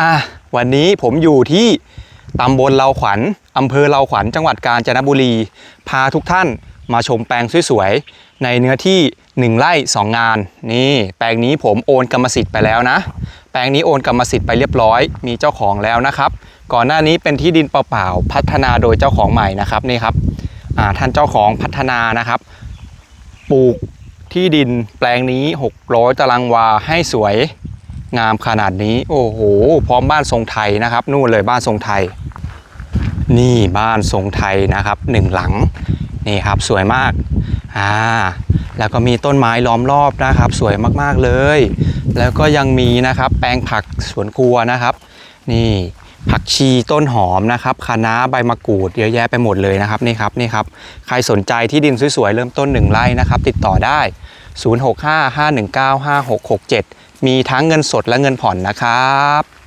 อะวันนี้ผมอยู่ที่ตำบลเลาขวัญอำเภอเลาขวัญจังหวัดกาญจนบุรี พาทุกท่านมาชมแปลงสวยๆ ในเนื้อที่ 1 ไร่ 2 งาน นี่แปลงนี้ผมโอนกรรมสิทธิ์ไปแล้วนะ แปลงนี้โอนกรรมสิทธิ์ไปเรียบร้อย มีเจ้าของแล้วนะครับ ก่อนหน้านี้เป็นที่ดินเปล่าๆ พัฒนาโดยเจ้าของใหม่นะครับนี่ครับท่านเจ้าของพัฒนานะครับ ปลูกที่ดินแปลงนี้ 600 ตารางวาให้สวย งามขนาดนี้ โอ้โห พร้อมบ้านทรงไทยนะครับ นู่นเลยบ้านทรงไทย นี่บ้านทรงไทยนะครับหนึ่งหลังนี่ครับสวยมากอ่าแล้วก็มีต้นไม้ล้อมรอบนะครับ สวยมากๆเลย แล้วก็ยังมีนะครับแปลงผักสวนครัวนะครับ นี่ผักชีต้นหอมนะครับคะน้าใบมะกรูดเยอะแยะไปหมดเลยนะครับนี่ครับนี่ครับใครสนใจที่ดินสวยๆเริ่มต้น 1 ไร่นะครับ ติดต่อได้ 0655195667 มีทั้งเงินสดและเงินผ่อนนะครับ